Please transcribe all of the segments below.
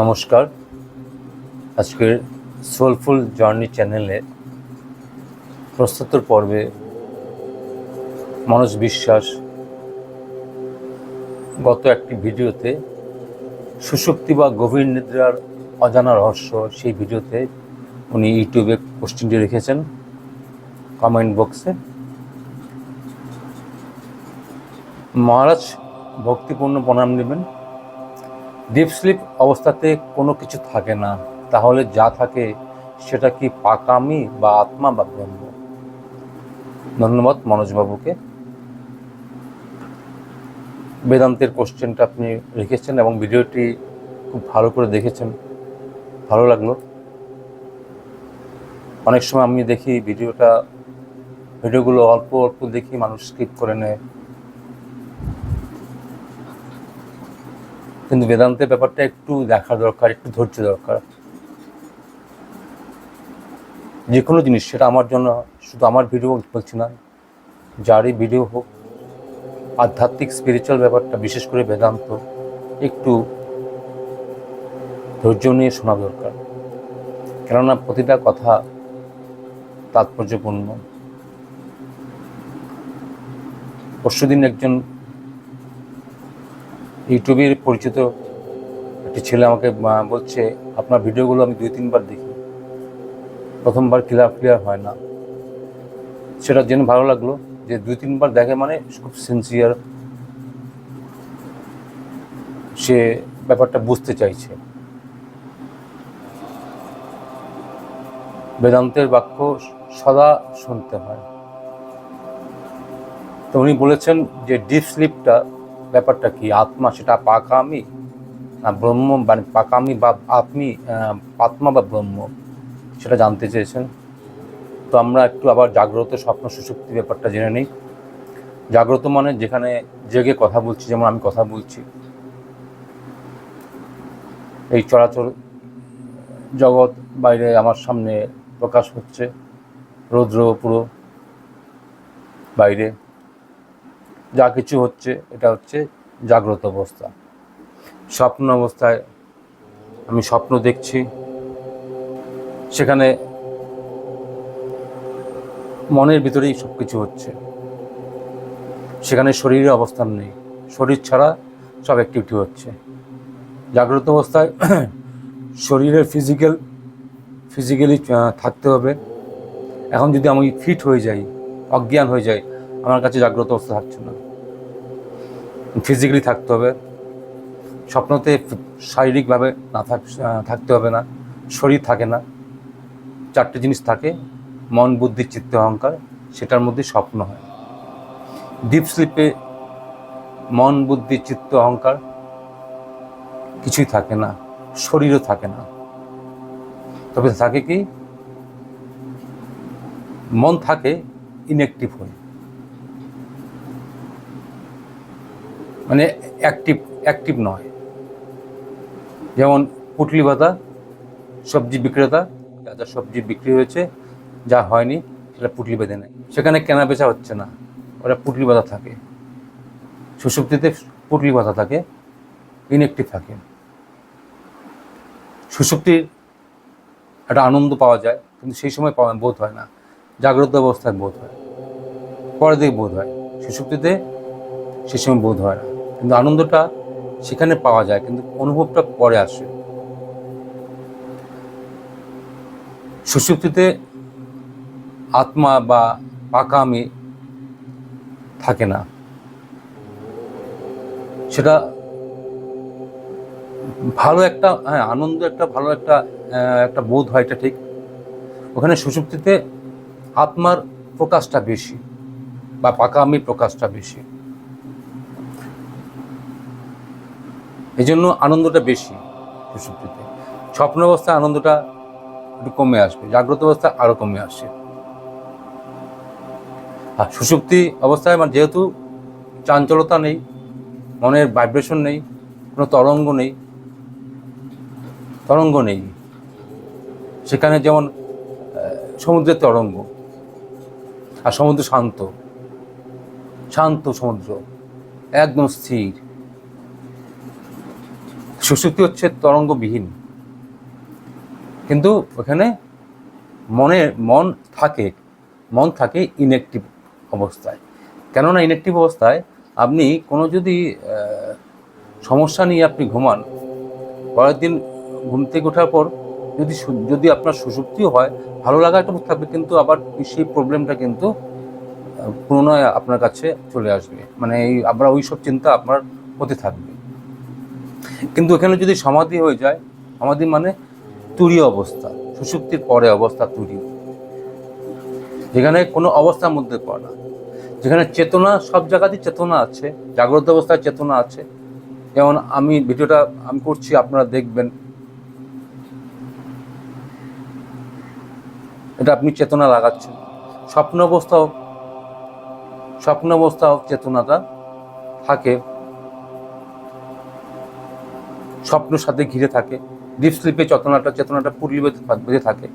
নমস্কার। আজকের soulful journey চ্যানেলে প্রস্তুতর পর্বে মনোজ বিশ্বাস গত একটি ভিডিওতে সুষুপ্তি বা গভীর নিদ্রার অজানা রহস্য সেই ভিডিওতে উনি ইউটিউবে কোশ্চেনটি রেখেছেন। কমেন্ট বক্সে মহারাজ ভক্তিপূর্ণ প্রণাম নেবেন। ডিপ স্লিপ অবস্থাতে কোনো কিছু থাকে না। তাহলে যা থাকে সেটা কি পাকামি বা আত্মা বা ব্রহ্ম? ধন্যবাদ মনোজবাবুকে। বেদান্তের কোশ্চেনটা আপনি রেখেছেন এবং ভিডিওটি খুব ভালো করে দেখেছেন। ভালো লাগল। অনেক সময় আমি দেখি ভিডিওটা, ভিডিওগুলো অল্প অল্প দেখি মানুষ স্কিপ করে নেয়। কিন্তু বেদান্তের ব্যাপারটা একটু দেখা দরকার, একটু ধৈর্য দরকার। যে কোনো জিনিস, সেটা আমার জন্য, শুধু আমার ভিডিও বলছি না, যারই ভিডিও হোক, আধ্যাত্মিক স্পিরিচুয়াল ব্যাপারটা, বিশেষ করে বেদান্ত, একটু ধৈর্য নিয়ে শোনা দরকার। কেননা প্রতিটা কথা তাৎপর্যপূর্ণ। পরশুদিন একজন ইউটিউবের পরিচিত একটি ছেলে আমাকে বলছে, আপনার ভিডিওগুলো আমি দুই, তিনবার দেখি। প্রথমবার ক্লিয়ার ক্লিয়ার হয় না। সেটা জেনে ভালো লাগল যে দুই, তিনবার দেখে মানে খুব সিনসিয়ার সে ব্যাপারটা বুঝতে চাইছে। বেদান্তের বাক্য সদা শুনতে হয়। তো উনি বলেছেন যে ডিপ স্লিপটা ব্যাপারটা কি? আত্মা সেটা পাকামি? না, ব্রহ্ম মানে পাকামি বা আপনি আত্মা বা ব্রহ্ম, সেটা জানতে চেয়েছেন? তো আমরা একটু আবার জাগ্রত স্বপ্ন সুশক্তি ব্যাপারটা জেনে নিই। জাগ্রত মানে যেখানে জেগে কথা বলছি, যেমন আমি কথা বলছি। এই চলাচল জগৎ বাইরে আমার সামনে প্রকাশ হচ্ছে, রৌদ্র পুরো বাইরে। যা কিছু হচ্ছে, এটা হচ্ছে জাগ্রত অবস্থা। স্বপ্ন অবস্থায় আমি স্বপ্ন দেখছি। সেখানে মনের ভিতরেই সব কিছু হচ্ছে। সেখানে শরীরের অবস্থান নেই। শরীর ছাড়া সব অ্যাক্টিভিটি হচ্ছে। জাগ্রত অবস্থায় শরীরের ফিজিক্যাল ফিজিক্যালি থাকতে হবে। এখন যদি আমি ফিট হয়ে যাই, অজ্ঞান হয়ে যাই আমার কাছে জাগ্রত অবস্থা থাকছে না। ফিজিক্যালি থাকতে হবে। স্বপ্নতে শারীরিকভাবে না থাক থাকতে হবে না। শরীর থাকে না। চারটে জিনিস থাকে। মন, বুদ্ধি, চিত্ত, অহংকার, সেটার মধ্যে স্বপ্ন হয়। ডিপ স্লিপে মন, বুদ্ধি, চিত্ত, অহংকার কিছুই থাকে না। শরীরও থাকে না। তবে থাকে কি? মন থাকে ইনঅ্যাক্টিভ হয়ে। মানে অ্যাক্টিভ অ্যাক্টিভ নয়। যেমন পুটলি ভাতা, সবজি বিক্রেতা, যা যা সবজি বিক্রি হয়েছে, যা হয়নি, সেটা পুটলি বেঁধে নেয়। সেখানে কেনা বেচা হচ্ছে না, ওরা পুটলি বাঁধা থাকে। সুষুপ্তিতে পুটলি বাঁধা থাকে ইনঅ্যাক্টিভ থাকে। সুষুপ্তির একটা আনন্দ পাওয়া যায়, কিন্তু সেই সময় পাওয়া বোধ হয় না। জাগ্রত অবস্থায় বোধ হয়। পরের দিকে বোধ হয়। সুষুপ্তিতে সেই সময় বোধ হয় না। কিন্তু আনন্দটা সেখানে পাওয়া যায়, কিন্তু অনুভবটা পরে আসে। সুষুপ্তিতে আত্মা বা পাকা আমি থাকে না। সেটা ভালো একটা হ্যাঁ আনন্দ একটা ভালো একটা একটা বোধ হয়, এটা ঠিক। ওখানে সুষুপ্তিতে আত্মার প্রকাশটা বেশি বা পাকা আমি প্রকাশটা বেশি। এই জন্য আনন্দটা বেশি সুষুপ্তিতে স্বপ্ন অবস্থায় আনন্দটা একটু কমে আসবে, জাগ্রত অবস্থায় আরও কমে আসছে আর সুষুপ্তি অবস্থায় মানে যেহেতু চাঞ্চলতা নেই, মনের ভাইব্রেশন নেই, কোনো তরঙ্গ নেই তরঙ্গ নেই। সেখানে যেমন সমুদ্রের তরঙ্গ, আর সমুদ্র শান্ত শান্ত সমুদ্র, একদম স্থির। সুশুক্তি হচ্ছে তরঙ্গবিহীন। কিন্তু ওখানে মনে, মন থাকে মন থাকে ইনঅ্যাক্টিভ অবস্থায়। কেননা ইনঅ্যাক্টিভ অবস্থায় আপনি কোনো যদি সমস্যা নিয়ে আপনি ঘুমান, পরের দিন ঘুম থেকে ওঠার পর যদি যদি আপনার সুষুপ্তিও হয়, ভালো লাগাটা থাকবে, কিন্তু আবার সেই প্রবলেমটা কিন্তু পুনরায় আপনার কাছে চলে আসবে। মানে এই আপনার ওই সব চিন্তা আপনার হতে থাকবে। কিন্তু এখানে যদি সমাধি হয়ে যায়, সমাধি মানে তুরীয় অবস্থা সুষুপ্তির পরে অবস্থা তুরীয় যেখানে কোনো অবস্থার মধ্যে পড়ে যেখানে চেতনা, সব জায়গাতেই চেতনা আছে, জাগ্রত অবস্থায় চেতনা আছে। যেমন আমি ভিডিওটা আমি করছি, আপনারা দেখবেন। এটা আপনি চেতনা লাগাচ্ছেন। স্বপ্ন অবস্থাও স্বপ্ন অবস্থাও চেতনাটা থাকে। স্বপ্নের সাথে ঘিরে থাকে। ডিপ স্লিপে চেতনাটা চেতনাটা পুরলি বেঁধে বেঁধে থাকে।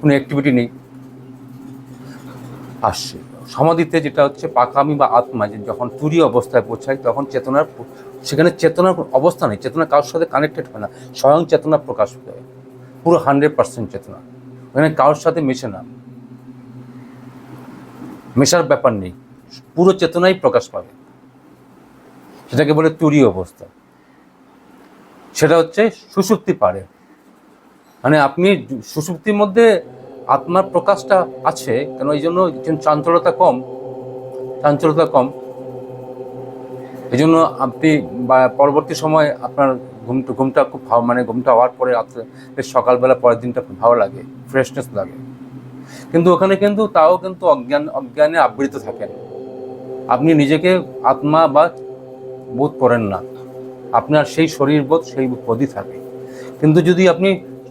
কোনো অ্যাক্টিভিটি নেই। আসছে। সমাধিতে যেটা হচ্ছে পাকামি বা আত্মা, যে যখন তুরি অবস্থায় পৌঁছায়, তখন চেতনার সেখানে চেতনার অবস্থা নেই। চেতনা কারোর সাথে কানেক্টেড হয় না। স্বয়ং চেতনা প্রকাশ পায়। পুরো হান্ড্রেড পার্সেন্ট চেতনা। ওখানে কারোর সাথে মেশে না। মেশার ব্যাপার নেই। পুরো চেতনাই প্রকাশ পাবে। সেটাকে বলে তুরি অবস্থা। সেটা হচ্ছে সুষুপ্তি পারে। মানে আপনি সুষুপ্তির মধ্যে আত্মার প্রকাশটা আছে, কেন এই জন্য চাঞ্চলতা কম চাঞ্চলতা কম। এই জন্য আপনি পরবর্তী সময় আপনার ঘুম, ঘুমটা খুব ভালো মানে ঘুমটা হওয়ার পরে রাত্রে, বেশ সকালবেলা পরের দিনটা খুব ভালো লাগে ফ্রেশনেস লাগে। কিন্তু ওখানে কিন্তু তাও কিন্তু অজ্ঞান, অজ্ঞানে আবৃত থাকেন। আপনি নিজেকে আত্মা বা বোধ করেন না। আপনার সেই শরীর বোধ, সেই বোধই থাকে। কিন্তু যদি আপনি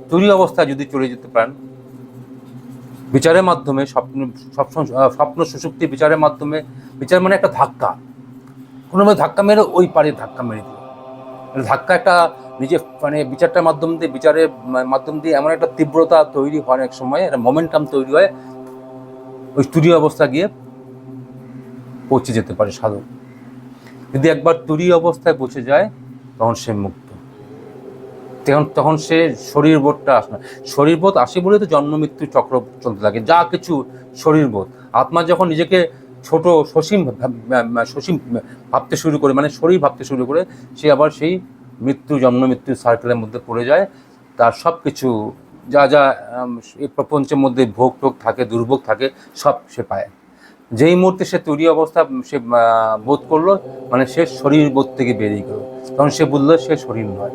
তুরি অবস্থায় যদি চলে যেতে পারেন, বিচারের মাধ্যমে, স্বপ্ন স্বপ্ন স্বপ্ন সুষুপ্তি বিচারের মাধ্যমে, বিচার মানে একটা ধাক্কা। কোনোভাবে ধাক্কা মেরে ওই পারে ধাক্কা মেরে দিল। মানে ধাক্কা একটা নিজে মানে বিচারটার মাধ্যম দিয়ে, বিচারের মাধ্যম দিয়ে এমন একটা তীব্রতা তৈরি হয় এক সময়, একটা মোমেন্টাম তৈরি হয়, ওই তুরীয় অবস্থা গিয়ে পৌঁছে যেতে পারে সাধক যদি একবার তুরীয় অবস্থায় পৌঁছে যায় তখন সে মুক্ত। তখন তখন সে শরীর বোধটা আসে না। শরীর বোধ আসে বলে তো জন্ম, মৃত্যু, চক্র চলতে থাকে। যা কিছু শরীর বোধ। আত্মা যখন নিজেকে ছোট, সসীম সসীম ভাবতে শুরু করে মানে শরীর ভাবতে শুরু করে, সে আবার সেই মৃত্যু, জন্ম, মৃত্যু সার্কেলের মধ্যে পড়ে যায়। তার সব কিছু যা যা এই প্রপঞ্চের মধ্যে ভোগ টোগ থাকে, দুর্ভোগ থাকে, সব সে পায়। যেই মুহূর্তে সে তৈরি অবস্থা সে বোধ করল মানে সে শরীর বোধ থেকে বেরিয়ে গেল। তখন সে বুঝলো সে শরীর নয়।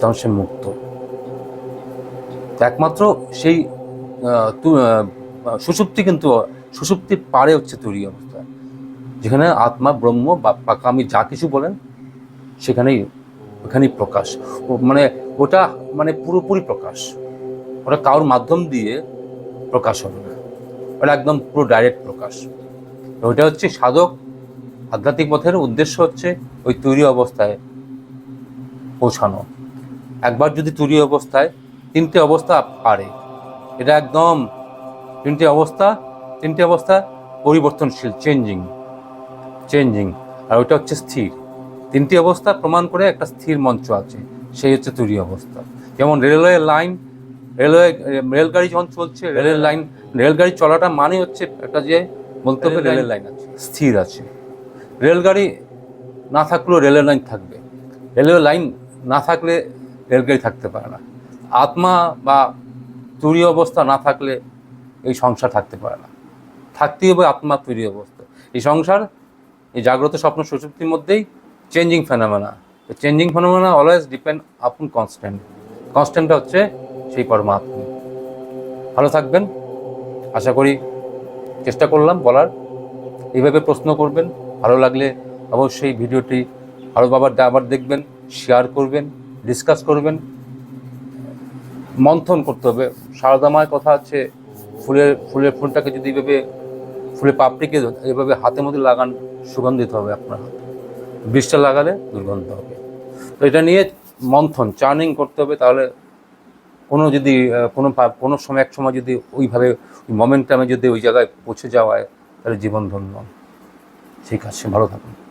তখন সে মুক্ত। একমাত্র সেই আহ, তু- আহ, সুষুপ্তি কিন্তু সুষুপ্তির পারে হচ্ছে তৈরি অবস্থা। যেখানে আত্মা ব্রহ্ম বা পাকামি যা কিছু বলেন সেখানেই ওখানেই প্রকাশ। মানে ওটা মানে পুরোপুরি প্রকাশ। ওটা কারোর মাধ্যম দিয়ে প্রকাশ হবে না। ওটা একদম পুরো ডাইরেক্ট প্রকাশ। তো ওইটা হচ্ছে সাধক আধ্যাত্মিক পথের উদ্দেশ্য হচ্ছে ওই তৈরি অবস্থায় পৌঁছানো। একবার যদি তুরি অবস্থায় তিনটে অবস্থা পারে এটা একদম তিনটে অবস্থা তিনটে অবস্থা পরিবর্তনশীল চেঞ্জিং চেঞ্জিং আর ওইটা হচ্ছে স্থির। তিনটি অবস্থা প্রমাণ করে একটা স্থির মঞ্চ আছে সেই হচ্ছে তুরি অবস্থা। যেমন রেলওয়ে লাইন রেলওয়ে রেলগাড়ি যখন চলছে রেলের লাইন রেলগাড়ি চলাটা মানে হচ্ছে একটা যে বলতে হবে রেলের লাইন আছে স্থির আছে। রেলগাড়ি না থাকলেও রেলের লাইন থাকবে। রেলওয়ে লাইন না থাকলে রেলগাড়ি থাকতে পারে না। আত্মা বা তুরীয় অবস্থা না থাকলে এই সংসার থাকতে পারে না। থাকতেই হবে আত্মা তুরীয় অবস্থা। এই সংসার, এই জাগ্রত স্বপ্ন সুষুপ্তির মধ্যেই changing phenomena changing phenomena always depend upon constant কনস্ট্যান্টটা হচ্ছে সেই পরমাত্মা। ভালো থাকবেন। আশা করি চেষ্টা করলাম বলার। এইভাবে প্রশ্ন করবেন। ভালো লাগলে অবশ্যই ভিডিওটি আরও বাবার আবার দেখবেন শেয়ার করবেন ডিসকাস করবেন। মন্থন করতে হবে। সারদামায় কথা আছে, ফুলের ফুলের ফুলটাকে যদি এভাবে, ফুলের পাপড়িকে এভাবে হাতের মধ্যে লাগান, সুগন্ধিত হবে আপনার হাতে। বিষটা লাগালে দুর্গন্ধ হবে। তো এটা নিয়ে মন্থন চার্নিং করতে হবে। তাহলে কোনো যদি কোনো কোনো সময়, এক সময় যদি ওইভাবে, ওই মোমেন্টামে যদি ওই জায়গায় পৌঁছে যাওয়া হয় তাহলে জীবন ধন্য। ঠিক আছে ভালো থাকুন।